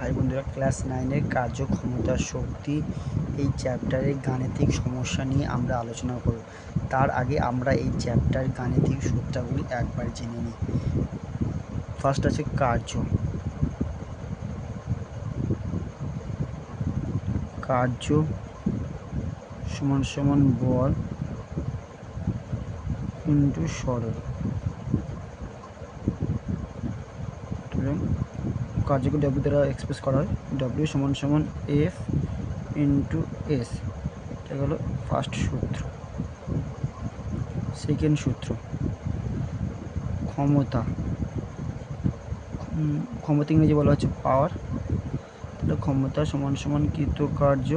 High বন্ধুরা class নাইনের কার্যক্ষমতা, শক্তি, এই চ্যাপ্টারের গাণিতিক সমস্যা নিয়ে আমরা আলোচনা করব। তার আগে আমরা এই চ্যাপ্টার গাণিতিক সূত্রগুলি একবার জেনে নিই। ফার্স্ট আছে কার্য। কার্য সমান সমান বল ইন্টু সরল সুতরাং কার্যকে ডব্লিউ দ্বারা এক্সপ্রেস করা হয়। ডব্লিউ সমান সমান এফ ইন্টু এস এটা হলো ফার্স্ট সূত্র। সেকেন্ড সূত্র। ক্ষমতা। ক্ষমতা ইংরেজি বলা হচ্ছে পাওয়ার তাহলে ক্ষমতা সমান সমান কৃতকার্য।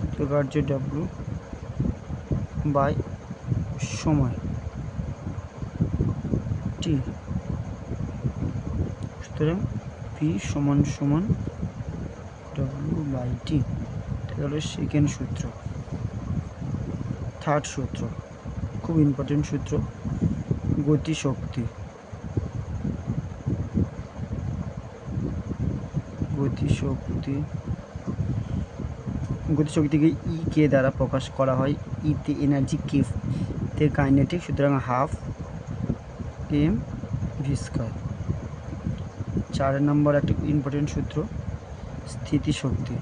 কৃতকার্য ডব্লিউ বাই সময়। টি সুতরাং পি সমান সমান ডব্লিউ বাই টি এটা হলো সেকেন্ড সূত্র থার্ড সূত্র, খুব ইম্পর্টেন্ট সূত্র, গতিশক্তি গতিশক্তি, গতিশক্তিকে ই কে দ্বারা প্রকাশ করা হয় ইতে এনার্জি কে কাইনেটিক সুতরাং হাফ এম ভি স্কয়ার। চার নম্বর একটা ইম্পর্টেন্ট সূত্র, স্থিতিশক্তি।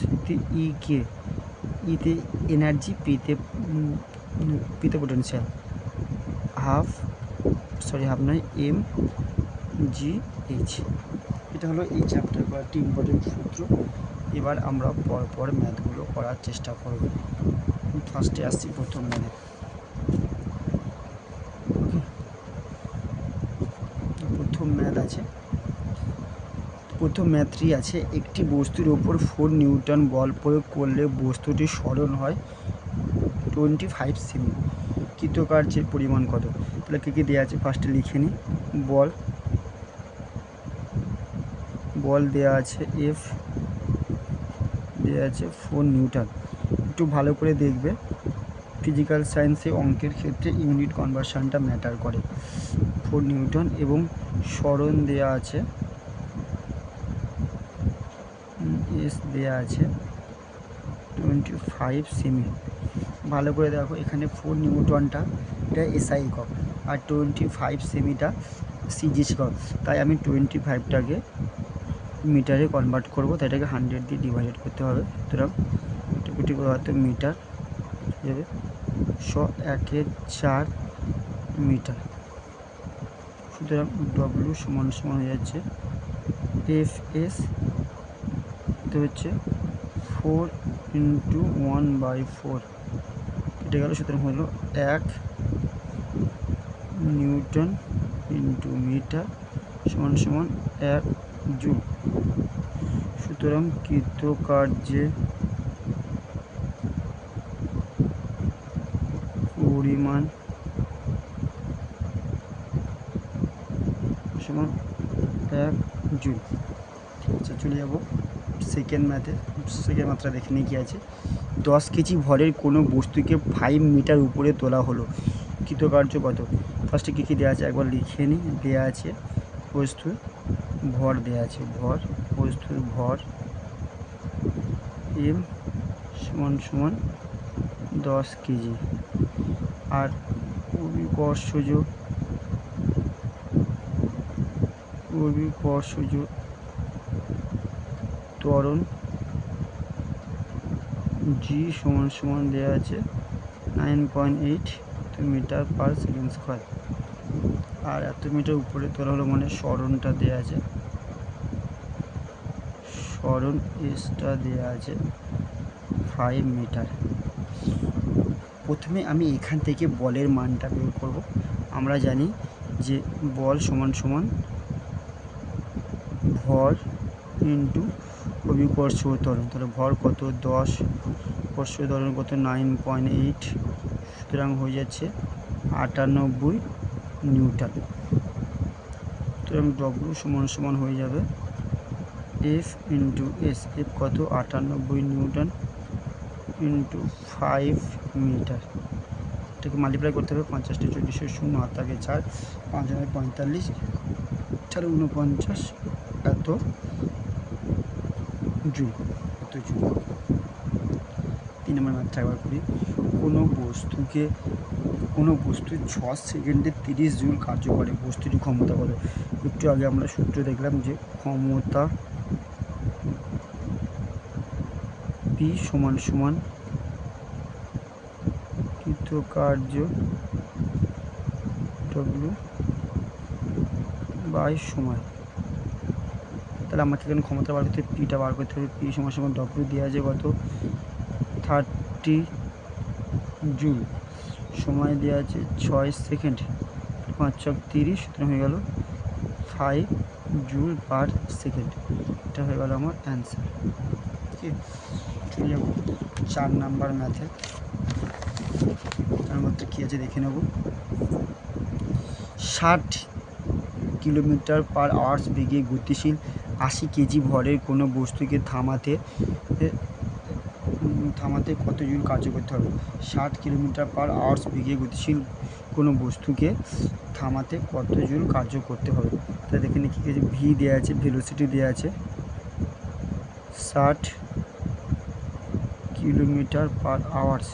স্থিতি ই কে ইতে এনার্জি পিতে পিতে পোটেনশিয়াল হাফ সরি হাফ নয় এম জি এইচ এটা হলো এই চ্যাপ্টার কয়েকটি ইম্পর্টেন্ট সূত্র। এবার আমরা পর পর ম্যাথগুলো করার চেষ্টা করব। ফার্স্টে আসছি প্রথম ম্যাথে। প্রথম ম্যাথ আছে। প্রথম ম্যাথটি আছে। একটি বস্তুর ওপর ফোর নিউটন বল প্রয়োগ করলে বস্তুটি সরণ হয় টোয়েন্টি ফাইভ সেমি। কৃতকার্যের পরিমাণ কত? তাহলে কী কী দেওয়া আছে? ফার্স্টে লিখে নিই। বল। বল দেওয়া আছে এফ আছে ফোর নিউটন একটু ভালো করে দেখবে। ফিজিক্যাল সায়েন্সে অঙ্কের ক্ষেত্রে ইউনিট কনভার্সনটা ম্যাটার করে। ফোর নিউটন এবং স্মরণ দেওয়া আছে। এস দেওয়া আছে টোয়েন্টি ফাইভ সেমি ভালো করে দেখো, এখানে ফোর নিউটনটা এটা এসআই একক আর টোয়েন্টি ফাইভ সেমিটা সিজিএস একক তাই আমি টোয়েন্টি ফাইভটাকে মিটারে কনভার্ট করব তাই এটাকে হান্ড্রেড দিয়ে ডিভাইডেড করতে হবে। সুতরাং করে হয়তো মিটার। যাবে শ একে চার মিটার। সুতরাং ডব্লিউ সমান সমান হয়ে যাচ্ছে এফ এস তো হচ্ছে four into one by four কেটে গেল, সুতরাং হলো এক নিউটন ইন্টু মিটার সমান সমান এক জুল সুতরাং কৃতকার্যে পরিমাণ সমান এক জুল আচ্ছা চলে যাব সেকেন্ড ম্যাথে সেকেন্ড মাত্রা দেখে নিয়ে কী আছে। দশ কেজি ভরের কোনো বস্তুকে ফাইভ মিটার উপরে তোলা হলো। কৃতকার্য কত? ফার্স্টে কী কী দেওয়া আছে? একবার লিখে নিই। দেওয়া আছে বস্তুর ভর দেওয়া আছে, ভর বস্তুর ভর। এম সমান সমান দশ কেজি। আর অভিকর্ষজ অভিকর্ষজ ত্বরণ জি সমান সমান দেওয়া আছে nine point eight metre per second square আর এত মিটার উপরে তোলা হলো মানে স্মরণটা দেওয়া আছে। স্মরণ এসটা দেওয়া আছে ফাইভ মিটার প্রথমে আমি এখান থেকে বলের মানটা বের করব। আমরা জানি যে বল সমান সমান ভর ইন্টু অভিকর্ষ ত্বরণ। তাহলে ভর কত? দশ। কর্ষ ত্বরণ কত? নাইন পয়েন্ট এইট সুতরাং হয়ে যাচ্ছে আটানব্বই নিউটন। সুতরাং ডব্লু সমান সমান হয়ে যাবে এফ ইন্টু এস এফ কত? আটানব্বই নিউটন ইন্টু ফাইভ মিটার। এটাকে মাল্টিপ্লাই করতে হবে পঞ্চাশটি চল্লিশে শূন্য, হাত থাকে চার, পাঁচ হাজার পঁয়তাল্লিশ চার উনপঞ্চাশ এত জুল এত জুল। তিন নম্বর মাত্রা একবার করি। কোনো বস্তুকে, কোনো বস্তু ছ সেকেন্ডে তিরিশ জুল কার্য করে বস্তুটি ক্ষমতা কত? একটু আগে আমরা সূত্র দেখলাম যে ক্ষমতা পি সমান সমান কৃতকার্য ডব্লু বাই সময়। তাহলে আমাকে এখানে ক্ষমতা বার করতে পিটা বার করতে হবে পি সমান সমান ডব্লু দেওয়া আছে কত? Thirty joule. সময় দেওয়া আছে ছয় সেকেন্ড পাঁচ চক তিরিশ, সুতরাং হয়ে গেল ফাইভ জুল পার সেকেন্ড এটা হয়ে গেল আমার অ্যান্সার ঠিক যাব চার নাম্বার ম্যাথে তার মধ্যে কী আছে দেখে নেব। ষাট কিলোমিটার পার আওয়ার্স বেগে গতিশীল আশি কেজি ভরের কোনো বস্তুকে থামাতে থামাতে কত জুল কার্য করতে হবে? ষাট কিলোমিটার পার আওয়ার্স বেগে গতিশীল কোনো বস্তুকে থামাতে কত জুল কার্য করতে হবে? তাহলে এখানে কী আছে? ভি দেওয়া আছে ভেলোসিটি দেওয়া আছে। ষাট কিলোমিটার পার আওয়ার্স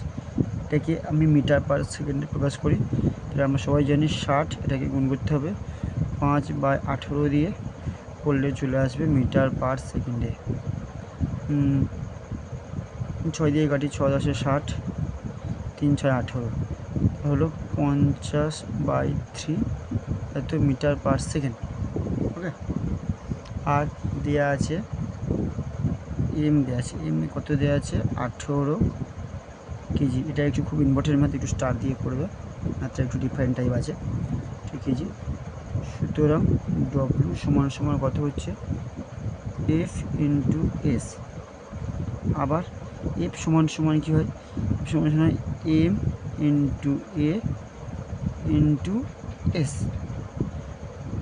এটাকে আমি মিটার পার সেকেন্ডে প্রকাশ করি। তাহলে আমরা সবাই জানি ষাট, এটাকে গুণ করতে হবে পাঁচ বাই আঠেরো দিয়ে করলে চলে আসবে মিটার পার সেকেন্ডে। ছয় দিয়ে কাটি ছ দশে ষাট, তিন ছয় আঠেরো। হলো পঞ্চাশ বাই থ্রি এত মিটার পার সেকেন্ড। ওকে? আর দেওয়া আছে এম দেওয়া আছে, এম কত দেওয়া আছে? আঠেরো কেজি। এটা একটু খুব ইম্পর্টেন্ট ম্যাথ একটু স্টার দিয়ে করবে। ম্যাথটা একটু ডিফারেন্ট টাইপ আছে। ঠিক কেজি সুতরাং ডব্লু সমান সমান কত হচ্ছে? এফ ইন্টু এস আবার এফ সমান সমান কী হয়? এফ সমান সমান M into A into S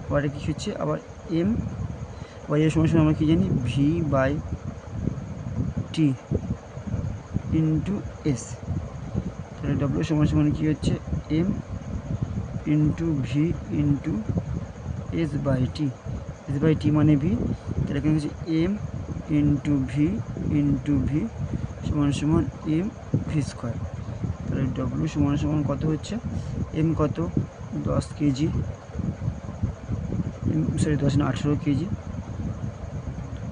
এবারে কী হচ্ছে? আবার এম বাই এর সমান সমান আমরা কী জানি? V by T into S তাহলে ডব্লিউ সমান সমান কী হচ্ছে? M into V into S by T S by T মানে ভি তাহলে এখানে হচ্ছে M into V into V সমান সমান এম ভি স্কোয়ার তাহলে ডব্লিউ সমান সমান কত হচ্ছে? এম কত? দশ কেজি। সরি দশ না, আঠেরো KG.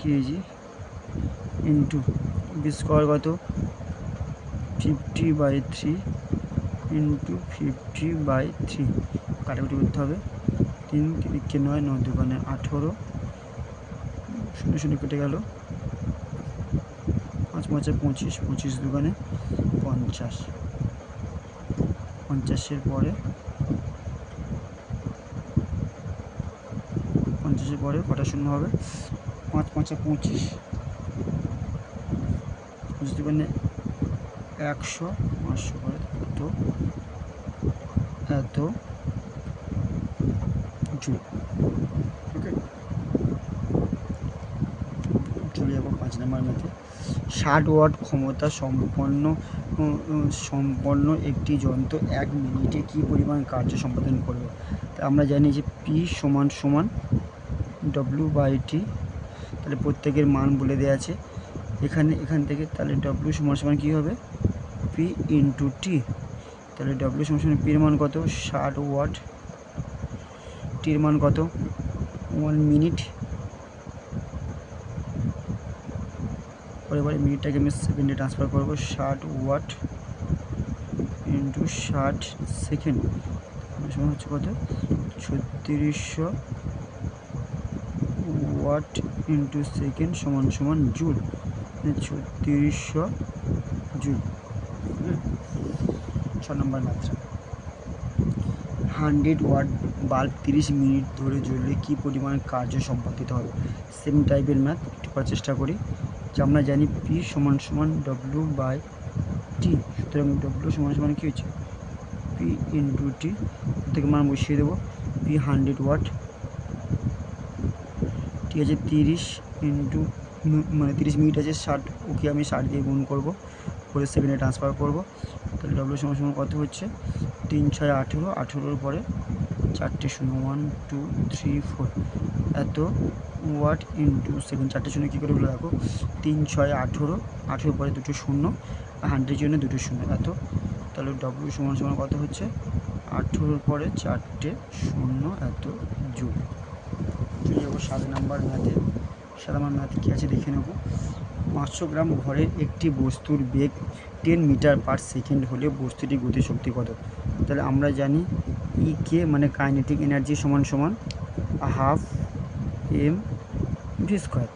KG into V square কত fifty by three into fifty by three কাটাকুটি করতে হবে। তিন তিরিকে নয় নয় দোকানে আঠেরো। শূন্য শূন্য কেটে গেল। পাঁচ পাঁচে পঁচিশ পঁচিশ দোকানে পঞ্চাশ। পঞ্চাশের পরে পঞ্চাশের পরে কটা শূন্য হবে? পাঁচ পাঁচে পঁচিশ। পঁচিশ দোকানে একশো, পাঁচশো করে এত এত জুল। ওকে চলে যাব পাঁচ নম্বর ম্যাথে ষাট ওয়াট ক্ষমতা সম্পন্ন সম্পন্ন একটি যন্ত্র এক মিনিটে কী পরিমাণ কার্য সম্পাদন করবে? তা আমরা জানি যে পি সমান সমান ডব্লিউ বাই টি তাহলে প্রত্যেকের মান বলে দেওয়া আছে। এখানে, এখান থেকে তাহলে ডব্লিউ সমান সমান কী হবে? পি ইন্টু টি তাহলে ডব্লিউ সমান সমান পির মান কত? ষাট ওয়াট। টির মান কত? ওয়ান মিনিট পরে এবারে মিনিটটাকে আমি সেকেন্ডে ট্রান্সফার করব। ষাট ওয়াট ইন্টু ষাট সেকেন্ড সমান হচ্ছে কত? ছত্রিশশো ওয়াট ইন্টু সেকেন্ড সমান সমান জুল ছত্রিশশো জুল। ছ নম্বর মাত্রা হান্ড্রেড ওয়াট বাল্ব তিরিশ মিনিট ধরে জ্বললে কী পরিমাণ কার্য সম্পাদিত হবে? সেম টাইপের ম্যাথ একটু করার চেষ্টা করি। যে আমরা জানি পি সমান সমান ডব্লিউ বাই টি সুতরাং ডব্লিউ সমান সমান কী হচ্ছে? পি ইন্টু টি থেকে মান বসিয়ে দেবো। P hundred watt. ঠিক আছে তিরিশ ইন্টু মানে তিরিশ মিনিট আছে, ষাট, ওকে আমি ষাট দিয়ে গুণ করব। করে সেভেনে ট্রান্সফার করব। তাহলে ডব্লিউ সমান সমান কত হচ্ছে? তিন, ছয়, আঠেরো, আঠেরোর পরে চারটে শূন্য ওয়ান টু থ্রি ফোর এত ওয়াট ইন্টু সেভেন চারটে শূন্য কী করে বলে দেখো তিন, ছয়, আঠেরো, আঠেরোর পরে দুটো শূন্য, আর হান্ড্রেডের জন্য দুটো শূন্য। এত। তাহলে ডব্লিউ সমান সমান কত হচ্ছে? আঠেরোর পরে চারটে শূন্য, এত যুগ। চলে যাব সাত নাম্বার ম্যাথে নাম্বার ম্যাথে কী আছে দেখে নেব। পাঁচশো গ্রাম ভরের একটি বস্তুর বেগ টেন মিটার পার সেকেন্ড হলে বস্তুটির গতিশক্তি কত? তাহলে আমরা জানি ই কে মানে কাইনেটিক এনার্জি সমান সমান হাফ এম ভি স্কোয়ার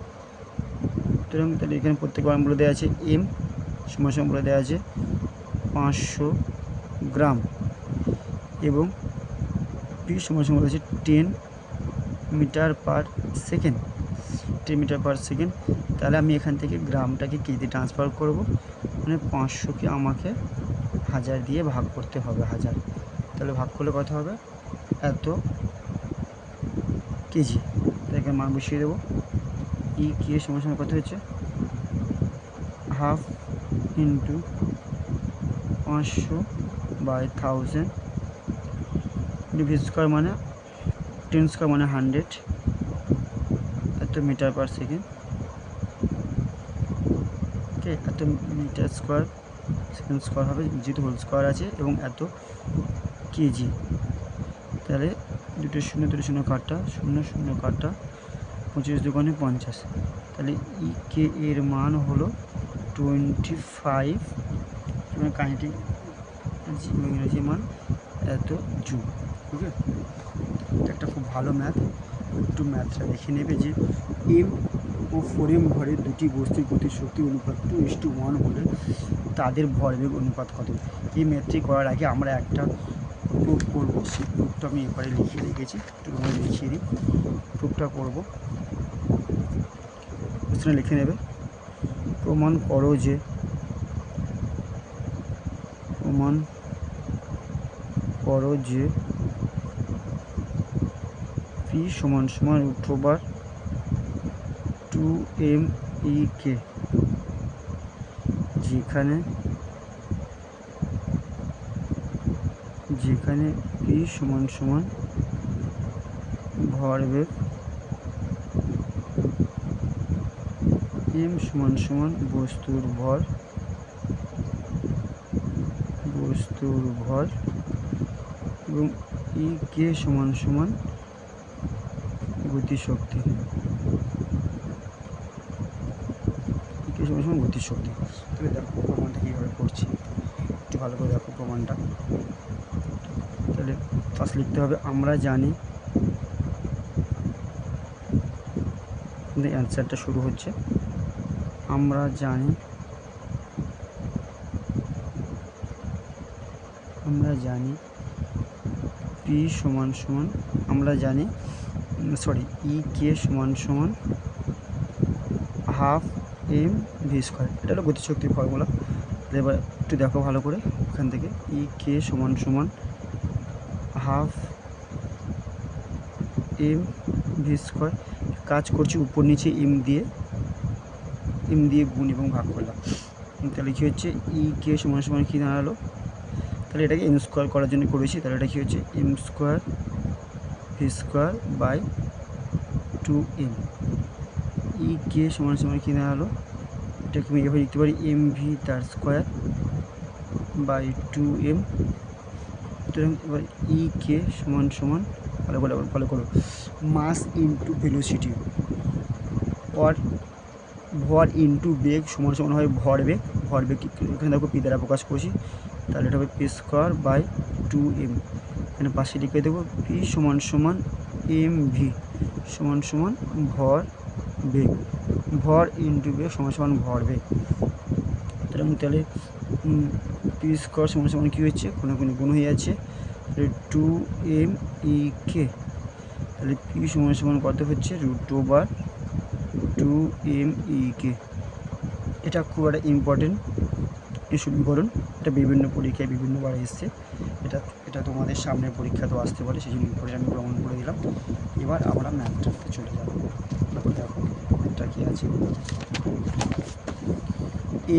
সুতরাং তাহলে এখানে প্রত্যেক বার বলে দেওয়া আছে এম সমান সমান বলে দেওয়া আছে পাঁচশো গ্রাম। এবং পি সমান সমান বলে আছে ten metre per second metre per second তাহলে আমি এখান থেকে গ্রামটাকে কেজিতে ট্রান্সফার করব? মানে পাঁচশোকে আমাকে হাজার দিয়ে ভাগ করতে হবে, হাজার। তাহলে ভাগ করলে কত হবে? এত কেজি। তাকে মান বসিয়ে দেবো। ই কে সময় সময় কত হচ্ছে হাফ ইন্টু পাঁচশো বাই থাউজেন্ড স্কোয়ার মানে টেন স্কোয়ার মানে hundred metre per second okay এত মিটার স্কোয়ার সেকেন্ড স্কোয়ার হবে, যেহেতু হোল স্কোয়ার আছে এবং এত কেজি তাহলে দুটো শূন্য দুটো শূন্য কাটা শূন্য শূন্য কাটা পঁচিশ দোকানে পঞ্চাশ। তাহলে ই কে এর মান হলো টোয়েন্টি ফাইভ কাইনেটিক ইংরেজি মান এত জু ওকে একটা খুব ভালো ম্যাথ একটু ম্যাথটা দেখে নেবে যে এম ও ফোর এম ভরের দুটি বস্তুর গতির শক্তি অনুপাত টু ইস টু ওয়ান হলে তাদের ভরবেগ অনুপাত কত? এই ম্যাথটি করার আগে আমরা একটা প্রুফ করব। সেই প্রুফটা আমি এবারে লিখে রেখেছি। একটু তোমাকে লিখিয়ে দিই। প্রুফটা করব। প্রশ্নে লিখে নেবে। প্রমাণ করো যে প্রমাণ করো যে পি সমান সমান root two M E K যেখানে যেখানে পি সমান সমান ভরবেগ এম সমান সমান বস্তুর ভর বস্তুর ভর, এবং ই কে সমান সমান গতিশক্তি ই কে সমান সমান গতিশক্তি। তাহলে দেখো প্রমাণটা কীভাবে করছি? একটু ভালো করে দেখো প্রমাণটা। তাহলে ফার্স্ট লিখতে হবে, আমরা জানি অ্যান্সারটা শুরু হচ্ছে। আমরা জানি আমরা জানি পি সমান সমান, আমরা জানি সরি ই কে সমান সমান হাফ এম ভি স্কোয়ার। এটা হলো গতিশক্তির ফর্মুলা। এবার একটু দেখো ভালো করে ওখান থেকে। ই কে সমান সমান হাফ এম ভি স্কোয়ার। কাজ করছি উপর নিচে এম দিয়ে। এম দিয়ে গুণ এবং ভাগ করলাম। তাহলে কী হচ্ছে? ই কে সমান সমান কী দাঁড়াল? তাহলে এটাকে এম স্কোয়ার করার জন্য করেছি। তাহলে এটা কী হচ্ছে? M square V square by two M. E K সমান সমান কী দাঁড়াল এটাকে আমি এভাবে লিখতে পারি এম ভি তার স্কোয়ার বাই টু এম। এবার ই কে সমান সমান, ভালো করে ফলো করো, মাস ইন্টু ভেলোসিটি। অর ভর ইন্টু বেগ সমান সমান হয় ভর বেগ। ভর বেগ এখানে দেখো পি দ্বারা প্রকাশ করছি, তাহলে এটা হবে P square by two M. এখানে পাশে লিখে দেবো পি সমান সমান এম ভি সমান সমান ভর বেগ ভর ইন্টু বেগ সমান সমান ভর বেগ সুতরাং তাহলে পি স্কোয়ার সমান সমান কী হচ্ছে? কোনো কোনো গুণ হয়ে যাচ্ছে। তাহলে টু এম ই কে তাহলে পি সমান সমান কত হচ্ছে? Root over two M E K এটা খুব একটা ইম্পর্টেন্ট এই সমীকরণ এটা বিভিন্ন পরীক্ষায় বিভিন্নবার এসছে। এটা এটা তোমাদের সামনের পরীক্ষা তো আসতে পারে, সেই জন্য আমি প্রমাণ করে দিলাম। এবার আমরা ম্যাথটাতে চলে যাব। তারপর দেখো ম্যাথটা কী আছে।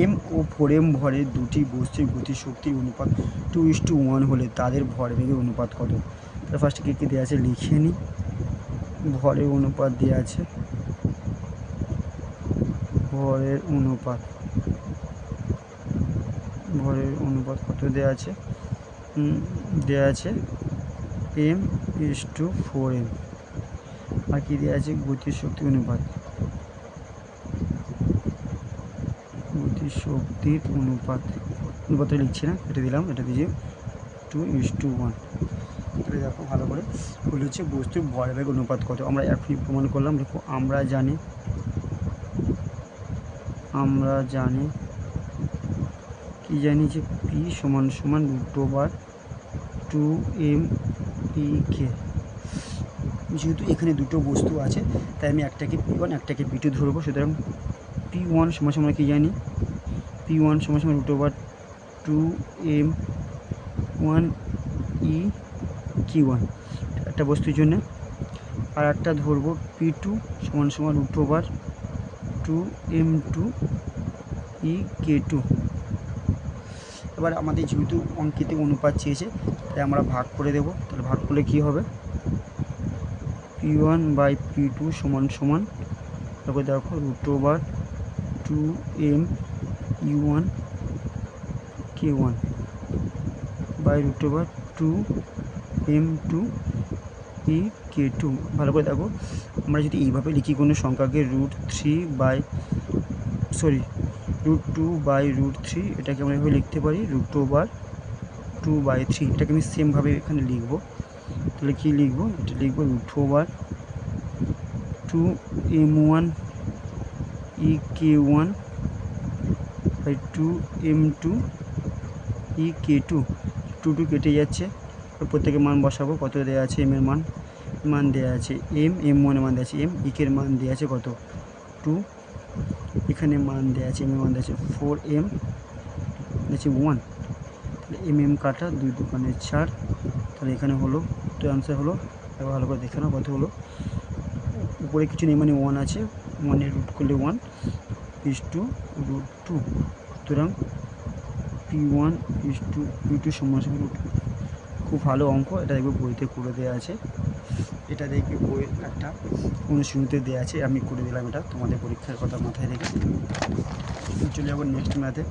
এম ও ফোর এম ভরের দুটি বস্তুর গতিশক্তির অনুপাত টু ইস টু ওয়ান হলে তাদের ভরবেগের অনুপাত কত? তার ফার্স্টে কী কী দেওয়া আছে লিখে নিই ভরের অনুপাত দেওয়া আছে। ভরের অনুপাত। ভরের অনুপাত কত দেওয়া আছে? দেওয়া আছে M is two four M আর কি দেওয়া আছে? গতিশক্তি অনুপাত। গতিশক্তির অনুপাত অনুপাতটা লিখছি না এটা দিলাম, এটা দিয়ে টু ইস টু ওয়ান তাহলে দেখো ভালো করে বলে হচ্ছে বস্তুর ভরবেগ অনুপাত কত। আমরা এখনই প্রমাণ করলাম? দেখো, আমরা জানি আমরা জানি, কি জানি যে পি সমান সমান root over two M E K যেহেতু এখানে দুটো বস্তু আছে, তাই আমি একটাকে পি ওয়ান একটাকে পি টু ধরবো। সুতরাং পি ওয়ান সমান সমান কি জানি? পি ওয়ান সমান সমান root over two M one E K one একটা বস্তুর জন্য। আর একটা ধরবো পি টু সমান সমান root over two M two E K two এবার আমাদের যেহেতু অঙ্কিতে অনুপাত চেয়েছে, তাই আমরা ভাগ করে দেব। তাহলে ভাগ করলে কী হবে? P one by P two সমান সমান, তারপর দেখো root over two M U one K one by root over two M two E K two ভালো করে দেখো, আমরা যদি এইভাবে লিখি কোনো সংখ্যাকে root three by sorry root two by root three এটাকে আমরা এভাবে লিখতে পারি root over two by three এটাকে আমি সেমভাবে এখানে লিখব। তাহলে কী লিখব? এটা লিখব root over two M one E K one by two M two E K two two two কেটে যাচ্ছে। প্রত্যেকে মান বসাবো, কত দেওয়া আছে? এম এর মান মান দেওয়া আছে এম এম ওয়ানের মান দেওয়া আছে এম ইকের মান দেওয়া আছে কত? টু এখানে মান দেওয়া আছে এম এর মান দেওয়া আছে ফোর এম আছে ওয়ান তাহলে এম এম কাটা, দুই দোকানে চার। তাহলে এখানে হলো, তো অ্যান্সার হলো, এবার ভালো করে দেখে নাও কত হলো। উপরে কিছু নেই মানে ওয়ান আছে ওয়ানের রুট করলে one is two root two সুতরাং P one is two P two সমান সমান রুট খুব ভালো অঙ্ক, এটা দেখবে বইতে করে দেওয়া আছে। এটা দেখবে বইয়ের একটা অনুশীলনীতে দেওয়া আছে। আমি করে দিলাম এটা, তোমাদের পরীক্ষার কথা মাথায় রেখে। চলে যাব নেক্সট ম্যাথে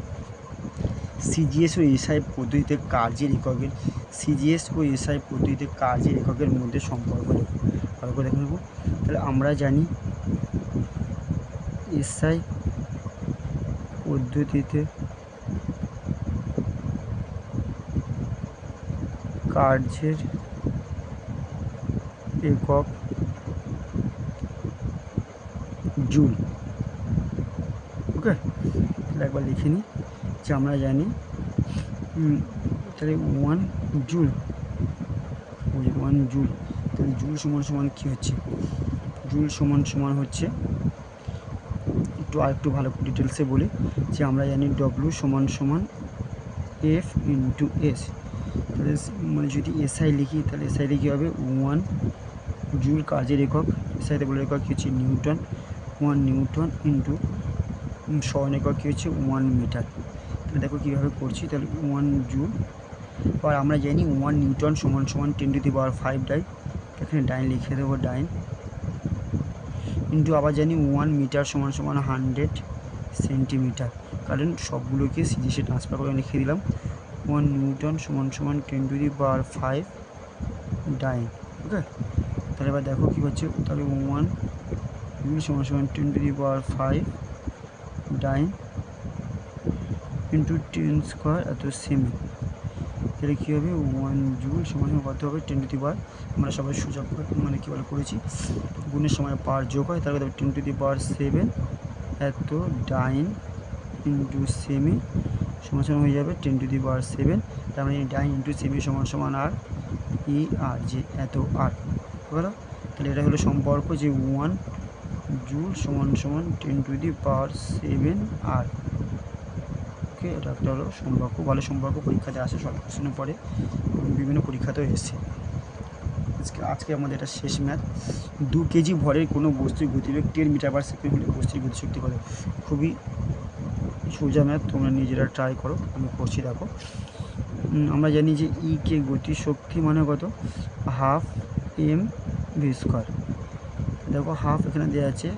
সিজিএস ও এসআই পদ্ধতিতে কার্যের এককের সিজিএস ও এসআই পদ্ধতিতে কার্যের এককের মধ্যে সম্পর্ক লেখো ভালো করে দেখে নেব। তাহলে আমরা জানি এসআই পদ্ধতিতে কার্যের একক জুল। ওকে একবার লিখে নিই যে আমরা জানি তাহলে ওয়ান জুল ওয়ান জুল তাহলে জুল সমান সমান কী হচ্ছে? জুল সমান সমান হচ্ছে একটু আর একটু ভালো ডিটেলসে বলি যে আমরা জানি ডব্লু সমান সমান এফ ইন্টু এস তাহলে মানে যদি এসআই লিখি, তাহলে এসআই লিখি হবে? ওয়ান জুল কাজের একক। এসআইতে বলে একক কী হচ্ছে? নিউটন। ওয়ান নিউটন ইন্টু স্মরণ একক কী হচ্ছে? One metre. তাহলে দেখো কীভাবে করছি। তাহলে ওয়ান জুল আর আমরা জানি ওয়ান নিউটন সমান সমান ten to the power five dyne এখানে ডাইন লিখে দেবো, ডাইন। ইন্টু আবার জানি ওয়ান মিটার সমান সমান হান্ড্রেড সেন্টিমিটার কারণ সবগুলোকে সিজিসে ট্রান্সফার করে লিখে দিলাম। ওয়ান নিউটন সমান সমান ten to the power five dyne okay তাহলে এবার দেখো কী হচ্ছে, তাহলে ওয়ান সমান সমান ten to the power five dyne into ten square এত সেমি তাহলে কী হবে? ওয়ান জুল সমান কত হবে টেন টু দি পাওয়ার আমরা সবাই সুযোগ মানে কী বলে, করেছি। গুণের সময় পার যোগ হয়, তাহলে ten to the power seven এত ডাইন ইন্টু সেমি সমান সমান হয়ে যাবে ten to the power seven তার মানে ডাইন ইন্টু সেমি সমান সমান আর ই আর যে এত আর গেল তাহলে এটা হলো সম্পর্ক যে ওয়ান জুল সমান সমান ten to the power seven R okay এটা একটা হলো সম্পর্ক, ভালো সম্পর্ক পরীক্ষাতে আসে সব কোশ্চেনে পড়ে বিভিন্ন পরীক্ষাতেও এসছে। আজকে আজকে আমাদের এটা শেষ ম্যাথ দু কেজি ভরের কোনো বস্তুর গতিবেগ টেন মিটার পার সেকেন্ড হলে বস্তুর গতিশক্তি কত খুবই সোজা ম্যাথ তোমরা নিজেরা ট্রাই করো, আমি করছি দেখো। আমরা জানি যে ই কে গতিশক্তি মানে কত? হাফ এম ভি স্কোয়ার দেখো হাফ এখানে দেওয়া আছে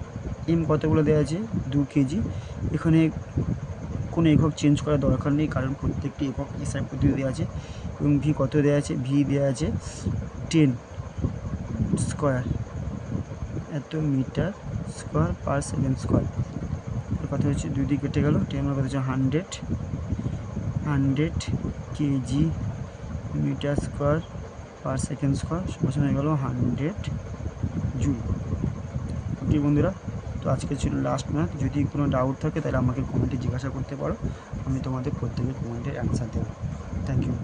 এম কতগুলো দেওয়া আছে? দু কেজি। এখানে কোনো একক চেঞ্জ করার দরকার নেই, কারণ প্রত্যেকটি একক এসআই পদ্ধতি দেওয়া আছে এবং ভি কত দেওয়া আছে? ভি দেওয়া আছে টেন স্কোয়ার এত metre square per second square কথা হচ্ছে দুই দিক কেটে গেল টেন কথা হচ্ছে hundred hundred KG metre square per second square সমান হয়ে গেল হান্ড্রেড জুল ওকে বন্ধুরা তো আজকে ছিল লাস্ট ম্যাথ যদি কোনো ডাউট থাকে, তাহলে আমাকে কমেন্টে জিজ্ঞাসা করতে পারো। আমি তোমাদের প্রত্যেকের কমেন্টের অ্যান্সার দেবো। Thank you